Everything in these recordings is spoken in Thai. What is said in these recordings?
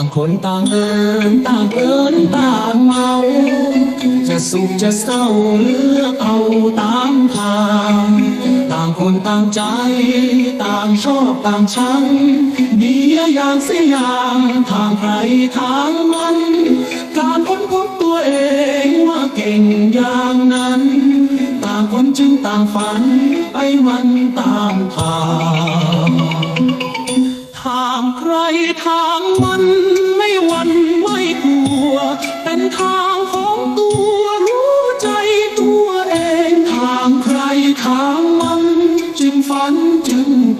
างคนต่างเดินต่างเอินต่างเมา จะสุขจะเศร้าเลือกเอาตามทาง ต่างคนต่างใจ ต่างชอบต่างชังดีอย่างเสียอย่างทางใครทางมัน การค้นพบตัวเองว่าเก่งอย่างนั้น ต่างคนจึงต่างฝันไปวันตามทางทางใครทางมัน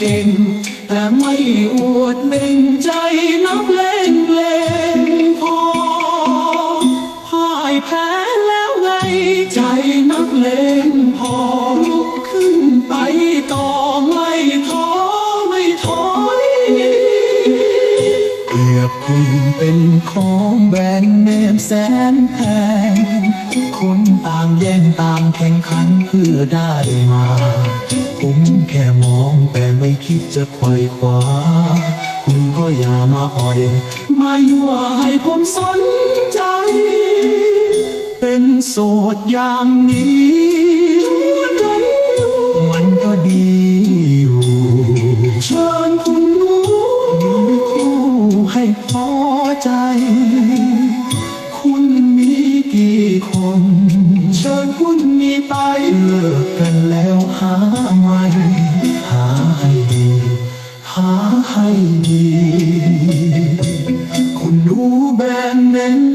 เก่งแต่ไม่อวดเบ่งใจนับเล่งเล่งพอพ่ายแพ้แล้วไงใจนักเลงพอลุกขึ้นไปต่อไม่ท้อไม่ถอยเปรียบคุณเป็นของแบรนด์เนมแสนแพงคนต่างแย่งต่างแข่งขันเพื่อได้มา ผมแค่มองแต่ไม่คิดจะไขว่คว้า คุณก็อย่ามาอ่อยไม่ว่าให้ผมสนใจ เป็นโสดอย่างนี้มันก็ดีอยู่เชิญคุณรู้อยู่คู่ให้พอใจ คุณมีกี่คน เชิญคุณมีไปเลิก หาใหม่หาให้ดีหาให้ดีคุณรู้แบรนด์เน้นเน้น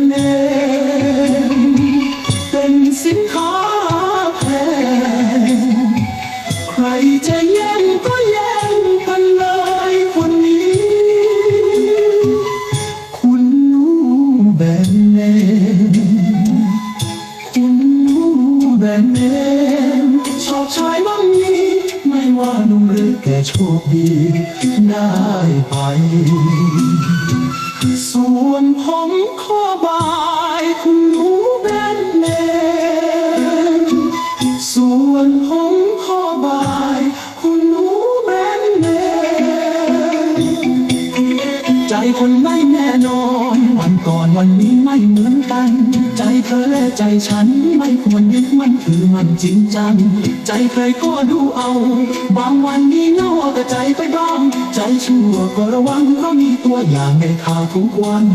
แก่โชคดีได้ไป ส่วนผมขอบายคุณรู้แบนเนมส่วนผมขอบายคุณรู้แบนเนมใจคนไม่ วันนี้ไม่เหมือนกัน ใจเธอและใจฉันไม่ควรยึดมันคือมันจริงจัง ใจใครก็ดูเอา บางวันมีเงาเอาแต่ใจไปบ้างใจชั่วก็ระวังเพราะมีตัวอย่างในข่าวทุกวัน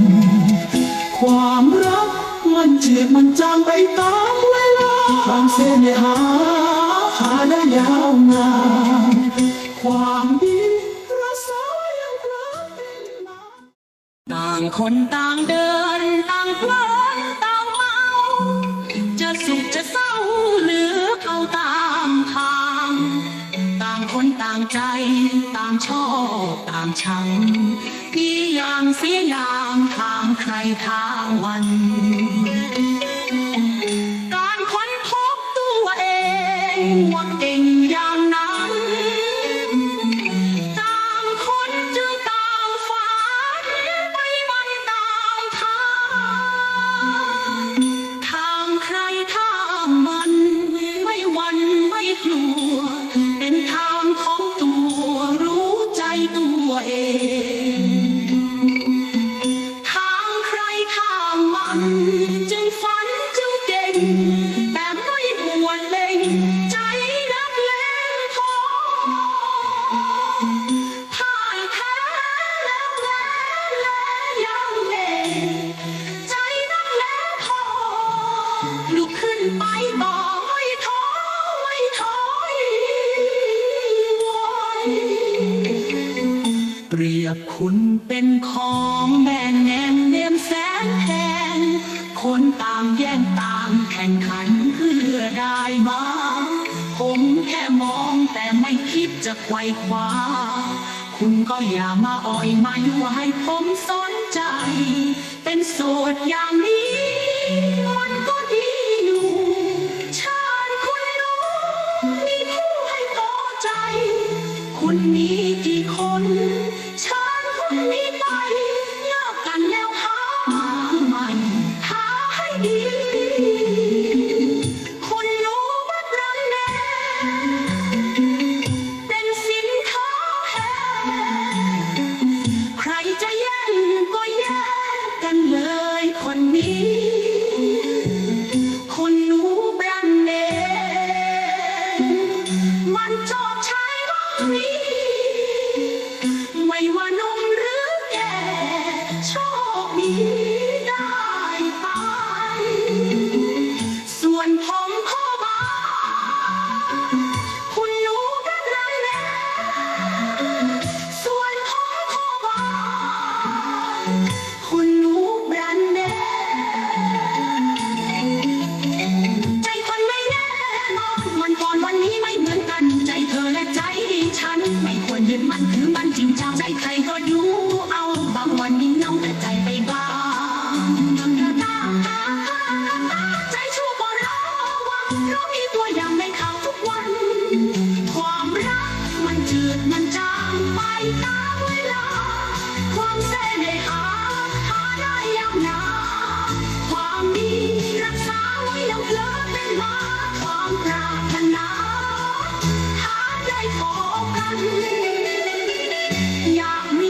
ความรักมันจืดมันจางไปตามเวลาความเส้นหาหาได้ยาวนานความ ต่างคนต่างเดินต่างเพลินต่างเมา จะสุขจะเศร้าหรือเขาตามทาง ต่างคนต่างใจ ต่างชอบต่างชังพี่อย่างเสียอย่างทางใครทางวัน เปรียบคุณเป็นของแบ่งแง่งเนียมแสนแพงคนตามแย่งตามแข่งขันเพื่อได้มาผมแค่มองแต่ไม่คิดจะไขว่คว้า คุณก็อย่ามาอ่อยมายั่วให้ผมสนใจ เป็นโสดอย่างนี้ มันจางไปตาเวลา ความเสน่หาหาได้ยากหนาความดีรักษาไว้แล้เลิดเพมาความปรารถนาหาได้พอกัน อยากมี